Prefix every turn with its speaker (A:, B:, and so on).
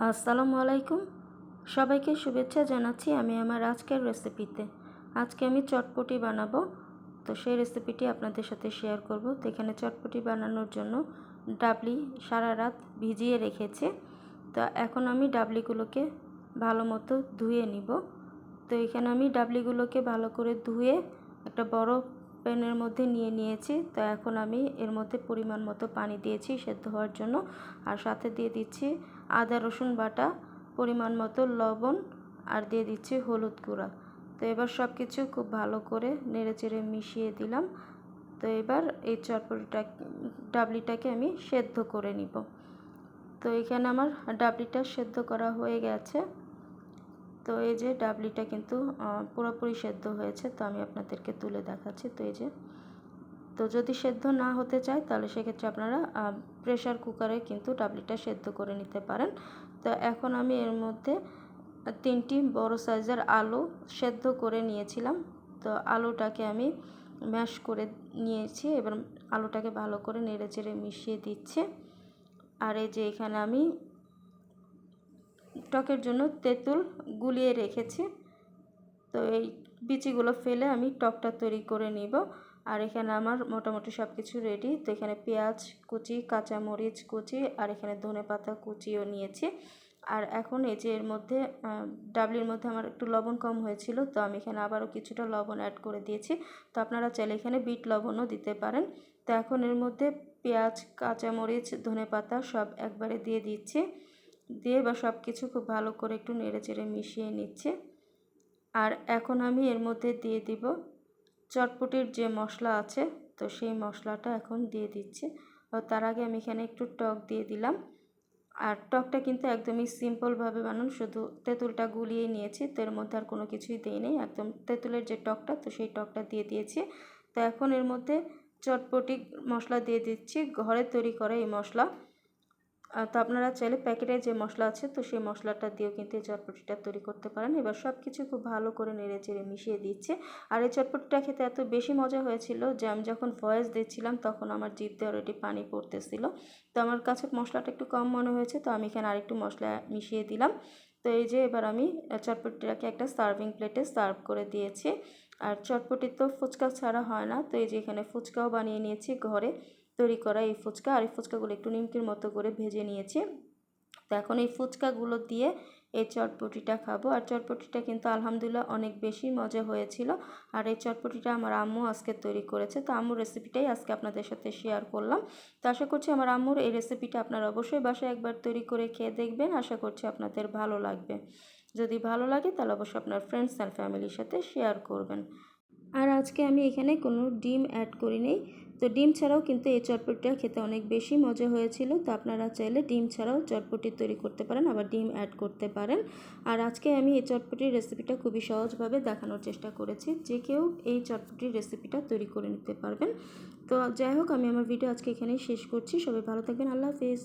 A: আসসালামু আলাইকুম। সবাইকে শুভেচ্ছা জানাচ্ছি আমি আমার আজকের রেসিপিতে। আজকে আমি চটপটি বানাবো। তো সেই রেসিপিটি আপনাদের সাথে শেয়ার করব। তো এখানে চটপটি বানানোর জন্য ডাবলি সারা রাত ভিজিয়ে রেখেছে। তো এখন আমি ডাবলিগুলোকে ভালো মতো ধুয়ে নিব। তো এখানে আমি ডাবলিগুলোকে ভালো করে ধুয়ে একটা বড় প্যানের মধ্যে নিয়ে নিয়েছি। তো এখন আমি এর মধ্যে পরিমাণ মতো পানি দিয়েছি সেদ্ধ হওয়ার জন্য। আর সাথে দিয়ে দিচ্ছি আদা, রসুন বাটা, পরিমাণ মতো লবণ আর দিয়ে দিচ্ছি হলুদ গুঁড়া। তো এবার সব কিছু খুব ভালো করে নেড়ে চেড়ে মিশিয়ে দিলাম। তো এবার এই চটপটিটা, ডাবলিটাকে আমি সেদ্ধ করে নিব। তো এখানে আমার ডাবলিটা সেদ্ধ করা হয়ে গেছে। তো এই যে ডাবলিটা কিন্তু পুরোপুরি সেদ্ধ হয়েছে, তো আমি আপনাদেরকে তুলে দেখাচ্ছি। তো এই যে, তো যদি সেদ্ধ না হতে চায়, তাহলে সেক্ষেত্রে আপনারা প্রেশার কুকারে কিন্তু ডাবলিটা সেদ্ধ করে নিতে পারেন। তো এখন আমি এর মধ্যে তিনটি বড় সাইজের আলু সেদ্ধ করে নিয়েছিলাম। তো আলুটাকে আমি ম্যাশ করে নিয়েছি, এবার আলুটাকে ভালো করে নেড়ে চেড়ে মিশিয়ে দিচ্ছে। আর এই যে এখানে আমি টকের জন্য তেঁতুল গুলিয়ে রেখেছি। তো এই বিচিগুলো ফেলে আমি টকটা তৈরি করে নিব। আর এখানে আমার মোটামুটি সব কিছু রেডি তো এখানে পেঁয়াজ কুচি, কাঁচামরিচ কুচি, আর এখানে ধনে পাতা কুচিও নিয়েছি। আর এখন এই যে এর মধ্যে ডাবলির মধ্যে আমার একটু লবণ কম হয়েছিল, তো আমি এখানে আবারও কিছুটা লবণ অ্যাড করে দিয়েছি। তো আপনারা চাইলে এখানে বিট লবণও দিতে পারেন। তো এখন এর মধ্যে পেঁয়াজ, কাঁচামরিচ ধনে পাতা সব একবারে দিয়ে দিচ্ছি। দিয়ে বা সব কিছু খুব ভালো করে একটু নেড়ে চেড়ে মিশিয়ে নিচ্ছে। আর এখন আমি এর মধ্যে দিয়ে দিব চটপটির যে মশলা আছে, তো সেই মশলাটা এখন দিয়ে দিচ্ছে। দিচ্ছি তার আগে আমি এখানে একটু টক দিয়ে দিলাম। আর টকটা কিন্তু একদমই সিম্পলভাবে বানান, শুধু তেঁতুলটা গুলিয়ে নিয়েছি, তো এর মধ্যে আর কোনো কিছুই দিই নেই। একদম তেঁতুলের যে টকটা, তো সেই টকটা দিয়ে দিয়েছি। তো এখন এর মধ্যে চটপটি মশলা দিয়ে দিচ্ছি। ঘরে তৈরি করা এই মশলা তো আপনারা চাইলে প্যাকেটে যে মশলা আছে, তো সেই মশলাটা দিয়েও কিন্তু এই চটপটিটা তৈরি করতে পারেন। এবার সব কিছু খুব ভালো করে নেড়ে চেড়ে মিশিয়ে দিচ্ছে। আর এই চটপটিটা খেতে এত বেশি মজা হয়েছিল যে আমি যখন ভয়েস দিচ্ছিলাম, তখন আমার জিভ দিয়ে অলরেডি পানি পড়তেছিল। তো আমার কাছে মশলাটা একটু কম মনে হয়েছে, তো আমি এখানে আরেকটু মশলা মিশিয়ে দিলাম। তো এই যে এবার আমি চটপটিটাকে একটা সার্ভিং প্লেটে সার্ভ করে দিয়েছি। আর চটপটি তো ফুচকা ছাড়া হয় না, তো এই যে এখানে ফুচকাও বানিয়ে নিয়েছি ঘরে। তৈরি করা এই ফুচকা। আর এই ফুচকাগুলো একটু নিমকির মতো করে ভেজে নিয়েছি। তো এখন এই ফুচকাগুলো দিয়ে এই চটপটিটা খাব। আর চটপটিটা কিন্তু আলহামদুলিল্লাহ অনেক বেশি মজা হয়েছিল। আর এই চটপটিটা আমার আম্মু আজকে তৈরি করেছে। তো আম্মুর রেসিপিটাই আজকে আপনাদের সাথে শেয়ার করলাম। তো আশা করছি আমার আম্মুর এই রেসিপিটা আপনারা অবশ্যই বাসায় একবার তৈরি করে খেয়ে দেখবেন। আশা করছি আপনাদের ভালো লাগবে। যদি ভালো লাগে তাহলে অবশ্যই আপনার ফ্রেন্ডস অ্যান্ড ফ্যামিলির সাথে শেয়ার করবেন। আর আজকে আমি এখানে কোনো ডিম অ্যাড করি নেই তো ডিম ছাড়াও কিন্তু এই চটপটিটা খেতে অনেক বেশি মজা হয়েছিল, তো আপনারা চাইলে ডিম ছাড়াও চটপটি তৈরি করতে পারেন, আবার ডিম অ্যাড করতে পারেন। আর আজকে আমি এই চটপটির রেসিপিটা খুবই সহজভাবে দেখানোর চেষ্টা করেছি, যে কেউ এই চটপটির রেসিপিটা তৈরি করে নিতে পারবেন। তো যাই হোক, আমি আমার ভিডিও আজকে এখানেই শেষ করছি, সবাই ভালো থাকবেন, আল্লাহ হাফিজ।